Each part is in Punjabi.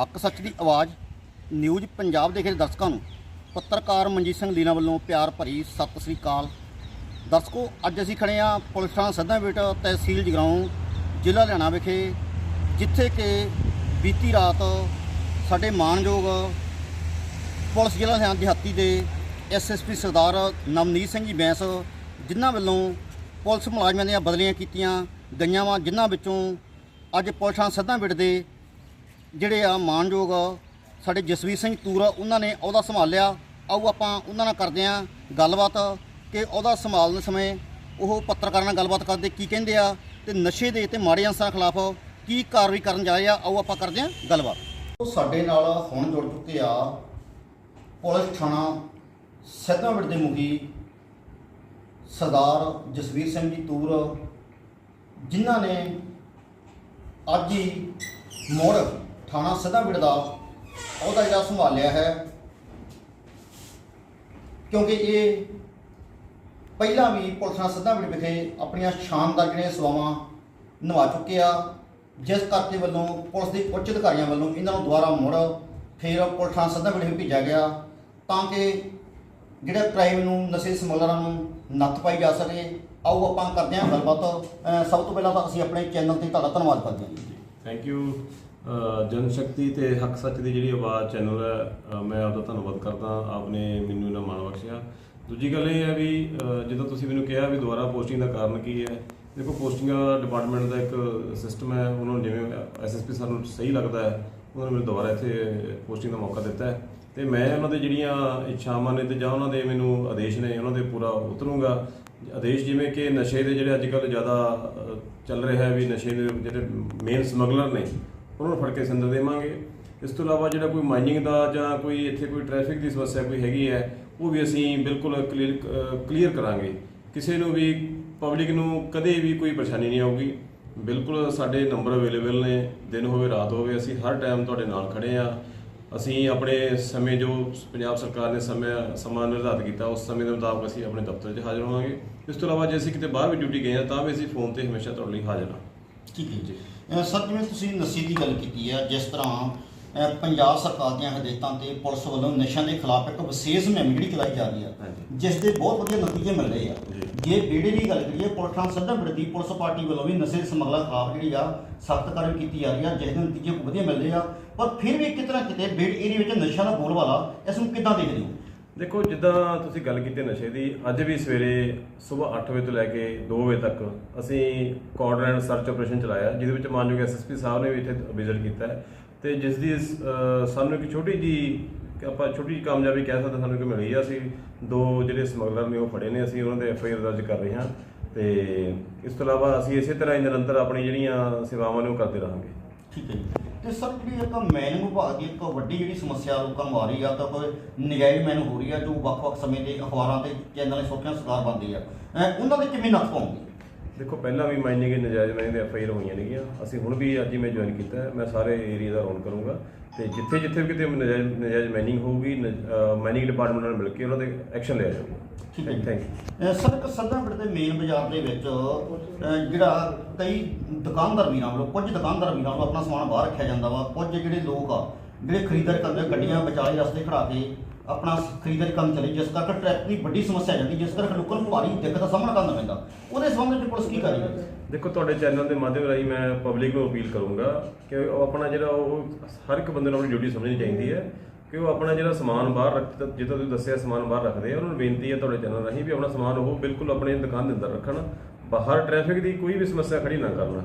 ਹੱਕ ਸੱਚ ਦੀ ਆਵਾਜ਼ ਨਿਊਜ਼ ਪੰਜਾਬ ਦੇ ਖੇਡ ਦਰਸ਼ਕਾਂ ਨੂੰ। ਪੱਤਰਕਾਰ ਮਨਜੀਤ ਸਿੰਘ ਲੀਨਾ ਵੱਲੋਂ ਪਿਆਰ ਭਰੀ ਸਤਿ ਸ੍ਰੀ ਅਕਾਲ। ਦਰਸ਼ਕੋ, ਅੱਜ ਅਸੀਂ ਖੜੇ ਹਾਂ ਪੁਲਿਸ ਥਾਣਾ ਸੱਦਾਂਬੇਟ ਤਹਿਸੀਲ ਜਗਰਾਉਂ, ਜ਼ਿਲ੍ਹਾ ਹਰਿਆਣਾ ਵਿਖੇ, ਜਿੱਥੇ ਕਿ ਬੀਤੀ ਰਾਤ ਸਾਡੇ ਮਾਣਯੋਗ ਪੁਲਿਸ ਜ਼ਿਲ੍ਹਾ ਹਰਿਆਣਾ ਦਿਹਾਤੀ ਦੇ ਐਸਐਸਪੀ ਸਰਦਾਰ ਨਵਨੀਤ ਸਿੰਘ ਜੀ ਬੈਂਸ, ਜਿਨ੍ਹਾਂ ਵੱਲੋਂ ਪੁਲਿਸ ਮੁਲਾਜ਼ਮਾਂ ਦੀਆਂ ਬਦਲੀਆਂ ਕੀਤੀਆਂ ਗਈਆਂ ਵਾ, ਜਿਨ੍ਹਾਂ ਵਿੱਚੋਂ ਅੱਜ ਪੁਲਿਸ ਥਾਣਾ ਸੱਦਾਂਬੇਟ ਦੇ ਜਿਹੜੇ ਆ ਮਾਣਯੋਗ ਸਾਡੇ ਜਸਵੀਰ ਸਿੰਘ ਤੂਰ ਉਹਨਾਂ ਨੇ ਅਹੁਦਾ ਸੰਭਾਲਿਆ। ਆਓ ਆਪਾਂ ਉਹਨਾਂ ਨਾਲ ਕਰਦੇ ਆ ਗੱਲਬਾਤ ਕਿ ਅਹੁਦਾ ਸੰਭਾਲਣ ਸਮੇਂ ਉਹ ਪੱਤਰਕਾਰਾਂ ਨਾਲ ਗੱਲਬਾਤ ਕਰਦੇ ਕੀ ਕਹਿੰਦੇ ਆ ਤੇ ਨਸ਼ੇ ਦੇ ਤੇ ਮਾੜੇ ਅੰਸਰਾਂ ਖਿਲਾਫ ਕੀ ਕਾਰਵਾਈ ਕਰਨ ਜਾ ਰਹੇ ਆ। ਆਓ ਆਪਾਂ ਕਰਦੇ ਆ ਗੱਲਬਾਤ। ਉਹ ਸਾਡੇ ਨਾਲ ਹੁਣ ਜੁੜ ਚੁੱਕੇ ਆ ਪੁਲਿਸ ਥਾਣਾ ਸੈਦਾਂਵਿੰਡ ਦੇ ਮੁਖੀ ਸਰਦਾਰ ਜਸਵੀਰ ਸਿੰਘ ਜੀ ਤੂਰ, ਜਿਨ੍ਹਾਂ ਨੇ ਅੱਜ ਹੀ ਮੋੜ ਥਾਣਾ ਸਦਾਵਿੜ ਦਾ ਉਹਦਾ ਜਿਹੜਾ ਸੰਭਾਲਿਆ ਹੈ। ਕਿਉਂਕਿ ਇਹ ਪਹਿਲਾਂ ਵੀ ਪੁਲਿਸ ਪੁਲਿਸਾਂ ਸਦਾਵਿੜ ਵਿਖੇ ਆਪਣੀਆਂ ਸ਼ਾਨਦਾਰ ਜਿਹੜੀਆਂ ਸੇਵਾਵਾਂ ਨਿਭਾ ਚੁੱਕੇ ਆ। ਜਿਸ ਕਰਕੇ ਵੱਲੋਂ ਪੁਲਿਸ ਦੇ ਉੱਚ ਅਧਿਕਾਰੀਆਂ ਵੱਲੋਂ ਇਹਨਾਂ ਨੂੰ ਦੁਬਾਰਾ ਮੁੜ ਫਿਰ ਪੁਲਿਸ ਪੁਲਿਸਾਂ ਸਦਾਵਿੜ ਵਿੱਚ ਭੇਜਿਆ ਗਿਆ ਤਾਂ ਕਿ ਜਿਹੜਾ ਕ੍ਰਾਈਮ ਨੂੰ, ਨਸ਼ੇ ਸਮਗਲਰਾਂ ਨੂੰ ਨੱਥ ਪਾਈ ਜਾ ਸਕੇ। ਆਓ ਆਪਾਂ ਕਰਦੇ ਹਾਂ ਗੱਲਬਾਤ। ਸਭ ਤੋਂ ਪਹਿਲਾਂ ਤਾਂ ਅਸੀਂ ਆਪਣੇ ਚੈਨਲ ਤੇ ਤੁਹਾਡਾ ਧੰਨਵਾਦ ਕਰਦੇ ਹਾਂ। ਥੈਂਕ ਯੂ ਜਨ ਸ਼ਕਤੀ ਤੇ ਹੱਕ ਸੱਚ ਦੀ ਜਿਹੜੀ ਆਵਾਜ਼ ਚੈਨਲ ਹੈ ਅ, ਮੈਂ ਆਪਦਾ ਧੰਨਵਾਦ ਕਰਦਾ। ਆਪਨੇ ਮੈਨੂੰ ਇਹਨਾਂ ਮਾਣ ਬਖਸ਼ਿਆ। ਦੂਜੀ ਗੱਲ ਇਹ ਹੈ ਵੀ ਅ, ਜਦੋਂ ਤੁਸੀਂ ਮੈਨੂੰ ਕਿਹਾ ਵੀ ਦੁਬਾਰਾ ਪੋਸਟਿੰਗ ਦਾ ਕਾਰਨ ਕੀ ਹੈ ਦੇਖੋ ਪੋਸਟਿੰਗਾਂ ਡਿਪਾਰਟਮੈਂਟ ਦਾ ਇੱਕ ਸਿਸਟਮ ਹੈ ਉਹਨਾਂ ਨੂੰ ਜਿਵੇਂ ਐਸਐਸਪੀ ਸਾਨੂੰ ਸਹੀ ਲੱਗਦਾ ਹੈ ਉਹਨਾਂ ਨੇ ਮੈਨੂੰ ਦੁਬਾਰਾ ਇੱਥੇ ਪੋਸਟਿੰਗ ਦਾ ਮੌਕਾ ਦਿੱਤਾ ਹੈ। ਤੇ ਮੈਂ ਉਹਨਾਂ ਦੇ ਜਿਹੜੀਆਂ ਇੱਛਾਵਾਂ ਨੇ ਤੇ ਜਾਂ ਉਹਨਾਂ ਦੇ ਮੈਨੂੰ ਆਦੇਸ਼ ਨੇ ਉਹਨਾਂ ਦੇ ਪੂਰਾ ਉਤਰੂੰਗਾ। ਆਦੇਸ਼ ਜਿਵੇਂ ਕਿ ਨਸ਼ੇ ਦੇ ਜਿਹੜੇ ਅੱਜ ਕੱਲ੍ਹ ਜ਼ਿਆਦਾ ਚੱਲ ਰਿਹਾ ਹੈ ਵੀ ਨਸ਼ੇ ਦੇ ਜਿਹੜੇ ਮੇਨ ਸਮਗਲਰ ਨੇ ਉਹਨਾਂ ਨੂੰ ਫੜ ਕੇ ਸੰਦਰ ਦੇਵਾਂਗੇ। ਇਸ ਤੋਂ ਇਲਾਵਾ ਜਿਹੜਾ ਕੋਈ ਮਾਈਨਿੰਗ ਦਾ ਜਾਂ ਕੋਈ ਇੱਥੇ ਕੋਈ ਟ੍ਰੈਫਿਕ ਦੀ ਸਮੱਸਿਆ ਕੋਈ ਹੈਗੀ ਹੈ, ਉਹ ਵੀ ਅਸੀਂ ਬਿਲਕੁਲ ਕਲੀਅਰ ਕਲੀਅਰ ਕਰਾਂਗੇ। ਕਿਸੇ ਨੂੰ ਵੀ ਪਬਲਿਕ ਨੂੰ ਕਦੇ ਵੀ ਕੋਈ ਪਰੇਸ਼ਾਨੀ ਨਹੀਂ ਆਊਗੀ। ਬਿਲਕੁਲ ਸਾਡੇ ਨੰਬਰ ਅਵੇਲੇਬਲ ਨੇ। ਦਿਨ ਹੋਵੇ, ਰਾਤ ਹੋਵੇ, ਅਸੀਂ ਹਰ ਟਾਈਮ ਤੁਹਾਡੇ ਨਾਲ ਖੜੇ ਆ ਅਸੀਂ ਆਪਣੇ ਸਮੇਂ ਜੋ ਪੰਜਾਬ ਸਰਕਾਰ ਨੇ ਸਮੇਂ, ਸਮਾਂ ਨਿਰਧਾਰਤ ਕੀਤਾ, ਉਸ ਸਮੇਂ ਦੇ ਮੁਤਾਬਕ ਅਸੀਂ ਆਪਣੇ ਦਫ਼ਤਰ 'ਚ ਹਾਜ਼ਰ ਹੋਵਾਂਗੇ। ਇਸ ਤੋਂ ਇਲਾਵਾ ਜੇ ਅਸੀਂ ਕਿਤੇ ਬਾਹਰ ਵੀ ਡਿਊਟੀ ਗਏ ਹਾਂ, ਤਾਂ ਵੀ ਅਸੀਂ ਫੋਨ ਤੇ ਹਮੇਸ਼ਾ ਤੁਹਾਡੇ ਲਈ ਹਾਜ਼ਰ ਹਾਂ। ਠੀਕ ਹੈ ਜੀ ਸਰ ਜਿਵੇਂ ਤੁਸੀਂ ਨਸ਼ੇ ਦੀ ਗੱਲ ਕੀਤੀ ਹੈ ਜਿਸ ਤਰ੍ਹਾਂ ਅਹ ਪੰਜਾਬ ਸਰਕਾਰ ਦੀਆਂ ਹਦਾਇਤਾਂ ਤੇ ਪੁਲਿਸ ਵੱਲੋਂ ਨਸ਼ਿਆਂ ਦੇ ਖਿਲਾਫ ਇੱਕ ਵਿਸ਼ੇਸ਼ ਮੁਹਿੰਮ ਜਿਹੜੀ ਚਲਾਈ ਜਾ ਰਹੀ ਹੈ ਹਾਂਜੀ। ਜਿਸ ਦੇ ਬਹੁਤ ਵਧੀਆ ਨਤੀਜੇ ਮਿਲ ਰਹੇ ਆ ਜੀ। ਜੇ ਬੇੜੇ ਦੀ ਗੱਲ ਕਰੀਏ ਪੁਲਿਸ ਥਾਣਾ ਸੱਦਾਂਬਿੰਡ ਦੀ ਪੁਲਿਸ ਪਾਰਟੀ ਵੱਲੋਂ ਵੀ ਨਸ਼ੇ ਦੇ ਸਮਗਲਰਾਂ ਖਿਲਾਫ ਜਿਹੜੀ ਆ ਸਖਤ ਕਾਰਵਾਈ ਕੀਤੀ ਜਾ ਰਹੀ ਆ ਜਿਸ ਦੇ ਨਤੀਜੇ ਬਹੁਤ ਵਧੀਆ ਮਿਲ ਰਹੇ ਆ ਪਰ ਫਿਰ ਵੀ ਕਿਤੇ ਨਾ ਕਿਤੇ ਬੇੜ ਏਰੀਆ ਵਿੱਚ ਨਸ਼ਿਆਂ ਦਾ ਬੋਲਬਾਲਾ ਇਸ ਨੂੰ ਕਿੱਦਾਂ ਦੇਖਦੇ ਹੋ ਦੇਖੋ, ਜਿੱਦਾਂ ਤੁਸੀਂ ਗੱਲ ਕੀਤੀ ਨਸ਼ੇ ਦੀ, ਅੱਜ ਵੀ ਸਵੇਰੇ ਸਵੇਰ 8 ਵਜੇ ਤੋਂ ਲੈ ਕੇ 2 ਵਜੇ ਤੱਕ ਅਸੀਂ ਕਾਰਡਰ ਸਰਚ ਆਪਰੇਸ਼ਨ ਚਲਾਇਆ, ਜਿਹਦੇ ਵਿੱਚ ਮਾਨਯੋਗ ਐਸਐਸਪੀ ਸਾਹਿਬ ਨੇ ਵੀ ਇੱਥੇ ਵਿਜ਼ਿਟ ਕੀਤਾ ਹੈ। ਤੇ ਜਿਸ ਦੀ ਸਾਨੂੰ ਇੱਕ ਛੋਟੀ ਜੀ ਆਪਾਂ ਛੋਟੀ ਜਿਹੀ ਕਾਮਯਾਬੀ ਕਹਿ ਸਕਦੇ ਸਾਨੂੰ ਕਿ ਮਿਲੀ ਆ। ਅਸੀਂ ਦੋ ਜਿਹੜੇ ਸਮਗਲਰ ਨੇ, ਉਹ ਫੜੇ ਨੇ, ਅਸੀਂ ਉਹਨਾਂ ਦੇ ਐਫਆਈਆਰ ਦਰਜ ਕਰ ਰਹੇ ਹਾਂ। ਤੇ ਇਸ ਤੋਂ ਇਲਾਵਾ ਅਸੀਂ ਇਸੇ ਤਰ੍ਹਾਂ ਹੀ ਨਿਰੰਤਰ ਆਪਣੀ ਜਿਹੜੀਆਂ ਸੇਵਾਵਾਂ ਨੇ, ਉਹ ਕਰਦੇ ਰਹਾਂਗੇ। ਠੀਕ ਹੈ ਜੀ। ਤੇ ਸਰ ਜਿਹੜੀ ਇੱਕ ਮੈਨਿੰਗ ਵਿਭਾਗ ਦੀ ਇੱਕ ਵੱਡੀ ਜਿਹੜੀ ਸਮੱਸਿਆ ਲੋਕਾਂ ਨੂੰ ਆ ਰਹੀ ਆ, ਤਾਂ ਕੋਈ ਨਜਾਇਜ਼ ਮੈਨਿੰਗ ਹੋ ਰਹੀ ਆ ਜੋ ਵੱਖ-ਵੱਖ ਸਮੇਂ ਦੇ ਅਖਬਾਰਾਂ ਤੇ ਚੈਨਲਾਂ ਨੇ ਸੋਚਿਆ ਸਰਕਾਰ ਬਣਦੀ ਆ। ਅਹ ਉਹਨਾਂ ਦੇ ਕਿਵੇਂ ਨੱਥ ਪਾਉਂਗੇ? ਦੇਖੋ ਪਹਿਲਾਂ ਵੀ ਮਾਈਨਿੰਗ ਦੇ ਨਜਾਇਜ਼ ਮਾਈਨਿੰਗ ਦੇ ਐਫਆਈਆਰ ਹੋਈਆਂ ਨੇਗੀਆਂ ਅਸੀਂ ਹੁਣ ਵੀ ਅੱਜ ਹੀ ਮੈਂ ਜੁਆਇਨ ਕੀਤਾ ਹੈ। ਮੈਂ ਸਾਰੇ ਏਰੀਆ ਦਾ ਰੌਂਡ ਕਰੂੰਗਾ। ਤੇ ਜਿੱਥੇ ਜਿੱਥੇ ਵੀ ਕਿਤੇ ਨਜਾਇਜ਼ ਨਜਾਇਜ਼ ਮਾਈਨਿੰਗ ਹੋਊਗੀ ਮਾਈਨਿੰਗ ਡਿਪਾਰਟਮੈਂਟ ਨਾਲ ਮਿਲ ਕੇ ਉਹਨਾਂ ਤੇ ਐਕਸ਼ਨ ਲਿਆ ਜਾਊਗਾ। ਠੀਕ ਹੈ। ਥੈਂਕ ਯੂ ਸਰ ਇੱਕ ਸੱਦਾਂਪੁਰ ਦੇ ਮੇਨ ਬਾਜ਼ਾਰ ਦੇ ਵਿੱਚ ਜਿਹੜਾ ਕਈ ਦੁਕਾਨਦਾਰ ਵੀਰਾਂ ਵੱਲੋਂ ਕੁਝ ਦੁਕਾਨਦਾਰ ਵੀਰਾਂ ਵੱਲੋਂ ਆਪਣਾ ਸਮਾਨ ਬਾਹਰ ਰੱਖਿਆ ਜਾਂਦਾ ਵਾ। ਕੁਝ ਜਿਹੜੇ ਲੋਕ ਆ ਜਿਹੜੇ ਖਰੀਦਦਾਰੀ ਕਰਦੇ ਗੱਡੀਆਂ ਵਿਚਾਲੇ ਰਸਤੇ ਖੜਾ ਕੇ ਆਪਣਾ ਖਰੀਦਦਾਰੀ ਕੰਮ ਚਲੇ, ਜਿਸ ਕਰਕੇ ਟ੍ਰੈਫਿਕ ਦੀ ਵੱਡੀ ਸਮੱਸਿਆ ਆ ਜਾਂਦੀ, ਜਿਸ ਕਰਕੇ ਲੋਕਾਂ ਨੂੰ ਭਾਰੀ ਦਿੱਕਤ ਦਾ ਸਾਹਮਣਾ ਕਰਨਾ ਪੈਂਦਾ। ਉਹਦੇ ਸੰਬੰਧ ਵਿੱਚ ਪੁਲਿਸ ਕੀ ਕਰ ਰਹੀ ਹੈ? ਦੇਖੋ, ਤੁਹਾਡੇ ਚੈਨਲ ਦੇ ਮਾਧਿਅਮ ਰਾਹੀਂ ਮੈਂ ਪਬਲਿਕ ਨੂੰ ਅਪੀਲ ਕਰੂੰਗਾ ਕਿ ਉਹ ਆਪਣਾ ਜਿਹੜਾ ਉਹ ਹਰ ਇੱਕ ਬੰਦੇ ਨੂੰ ਆਪਣੀ ਡਿਊਟੀ ਸਮਝਣੀ ਚਾਹੀਦੀ ਹੈ ਕਿ ਉਹ ਆਪਣਾ ਜਿਹੜਾ ਸਮਾਨ ਬਾਹਰ ਰੱਖ, ਜਿੱਦਾਂ ਤੁਸੀਂ ਦੱਸਿਆ, ਸਮਾਨ ਬਾਹਰ ਰੱਖਦੇ ਆ, ਉਹਨਾਂ ਨੂੰ ਬੇਨਤੀ ਹੈ ਤੁਹਾਡੇ ਚੈਨਲ ਰਾਹੀਂ ਵੀ ਆਪਣਾ ਸਮਾਨ ਉਹ ਬਿਲਕੁਲ ਆਪਣੇ ਦੁਕਾਨ ਦੇ ਅੰਦਰ ਰੱਖਣ। ਬਾਹਰ ਟ੍ਰੈਫਿਕ ਦੀ ਕੋਈ ਵੀ ਸਮੱਸਿਆ ਖੜੀ ਨਾ ਕਰਨਾ।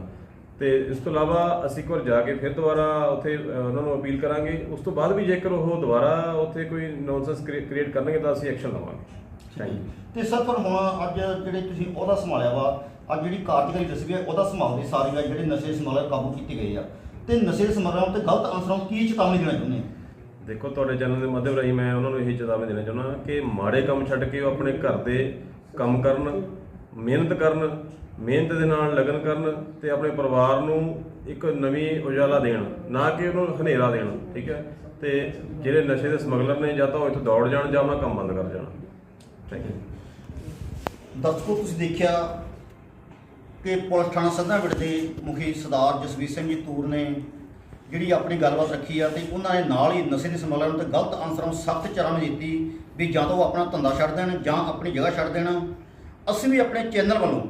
ਤੇ ਇਸ ਤੋਂ ਇਲਾਵਾ ਅਸੀਂ ਇੱਕ ਵਾਰ ਜਾ ਕੇ ਫਿਰ ਦੁਬਾਰਾ ਉੱਥੇ ਉਹਨਾਂ ਨੂੰ ਅਪੀਲ ਕਰਾਂਗੇ। ਉਸ ਤੋਂ ਬਾਅਦ ਵੀ ਜੇਕਰ ਉਹ ਦੁਬਾਰਾ ਉੱਥੇ ਕੋਈ ਨੌਨਸੈਂਸ ਕ੍ਰੀਏਟ ਕਰਨਗੇ ਤਾਂ ਅਸੀਂ ਐਕਸ਼ਨ ਲਵਾਂਗੇ। ਥੈਂਕ ਯੂ ਤੇ ਸਰ ਪਰ ਹੁਣ ਅੱਜ ਜਿਹੜੇ ਤੁਸੀਂ ਉਹਦਾ ਸੰਭਾਲਿਆ ਵਾ ਅੱਜ ਜਿਹੜੀ ਕਾਰਜਕਾਰੀ ਦੱਸੀ ਹੈ ਉਹਦਾ ਸੰਭਾਲਦੀ ਸਾਰੀ ਆ ਜਿਹੜੇ ਨਸ਼ੇ ਸਮਗਲਰ ਕਾਬੂ ਕੀਤੇ ਗਏ ਆ। ਤੇ ਨਸ਼ੇ ਦੇ ਸਮਗਲਰਾਂ ਤੇ ਗਲਤ ਅਨਸਰਾਂ ਨੂੰ ਕੀ ਚੇਤਾਵਨੀ ਦੇਣਾ ਚਾਹੁੰਦੇ ਆ ਦੇਖੋ ਤੁਹਾਡੇ ਚੈਨਲ ਦੇ ਮਾਧਿਅਮ ਰਾਹੀਂ ਮੈਂ ਉਹਨਾਂ ਨੂੰ ਇਹ ਚੇਤਾਵਨੀ ਦੇਣਾ ਚਾਹੁੰਦਾ ਕਿ ਮਾੜੇ ਕੰਮ ਛੱਡ ਕੇ ਉਹ ਆਪਣੇ ਘਰ ਦੇ ਕੰਮ ਕਰਨ ਮਿਹਨਤ ਕਰਨ ਮਿਹਨਤ ਦੇ ਨਾਲ ਲਗਨ ਕਰਨ ਤੇ ਆਪਣੇ ਪਰਿਵਾਰ ਨੂੰ ਇੱਕ ਨਵੀਂ ਉਜਾਲਾ ਦੇਣ, ਨਾ ਕਿ ਉਹਨੂੰ ਹਨੇਰਾ ਦੇਣ, ਠੀਕ ਹੈ? ਤੇ ਜਿਹੜੇ ਨਸ਼ੇ ਦੇ ਸਮਗਲਰ ਨੇ ਜਾਂ ਤਾਂ ਉਹ ਇੱਥੋਂ ਦੌੜ ਜਾਣ ਜਾਂ ਆਪਣਾ ਕੰਮ ਬੰਦ ਕਰ ਜਾਣ। ਥੈਂਕ ਯੂ ਦਰਸ਼ਕੋ ਤੁਸੀਂ ਦੇਖਿਆ ਕਿ ਪੁਲਿਸ ਥਾਣਾ ਸੱਦਾਂਵਿੰਡ ਦੇ ਮੁਖੀ ਸਰਦਾਰ ਜਸਵੀਰ ਸਿੰਘ ਜੀ ਤੂਰ ਨੇ ਜਿਹੜੀ ਆਪਣੀ ਗੱਲਬਾਤ ਰੱਖੀ ਆ ਤੇ ਉਹਨਾਂ ਨੇ ਨਾਲ ਹੀ ਨਸ਼ੇ ਦੇ ਸਮਗਲਰਾਂ ਤੇ ਗਲਤ ਅਨਸਰਾਂ ਨੂੰ ਸਖਤ ਚਰਮ ਦਿੱਤੀ ਵੀ ਜਾਂ ਤਾਂ ਉਹ ਆਪਣਾ ਧੰਦਾ ਛੱਡ ਦੇਣ ਜਾਂ ਆਪਣੀ ਜਗ੍ਹਾ ਛੱਡ ਦੇਣ। ਅਸੀਂ ਵੀ ਆਪਣੇ ਚੈਨਲ ਵੱਲੋਂ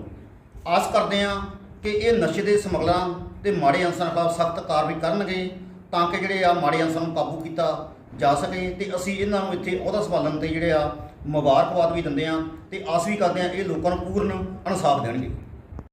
ਆਸ ਕਰਦੇ ਹਾਂ ਕਿ ਇਹ ਨਸ਼ੇ ਦੇ ਸਮਗਲਰਾਂ ਤੇ ਮਾੜੇ ਅਨਸਰਾਂ ਖਿਲਾਫ ਸਖਤ ਕਾਰਵਾਈ ਕਰਨਗੇ ਤਾਂ ਕਿ ਜਿਹੜੇ ਆ ਮਾੜੇ ਅਨਸਰਾਂ ਨੂੰ ਕਾਬੂ ਕੀਤਾ ਜਾ ਸਕੇ ਤੇ ਅਸੀਂ ਇਹਨਾਂ ਨੂੰ ਇੱਥੇ ਅਹੁਦਾ ਸੰਭਾਲਣ ਤੇ ਜਿਹੜੇ ਆ ਮੁਬਾਰਕਬਾਦ ਵੀ ਦਿੰਦੇ ਆ ਤੇ ਆਸ ਵੀ ਕਰਦੇ ਆ ਇਹ ਲੋਕਾਂ ਨੂੰ ਪੂਰਨ ਇਨਸਾਫ ਦੇਣਗੇ।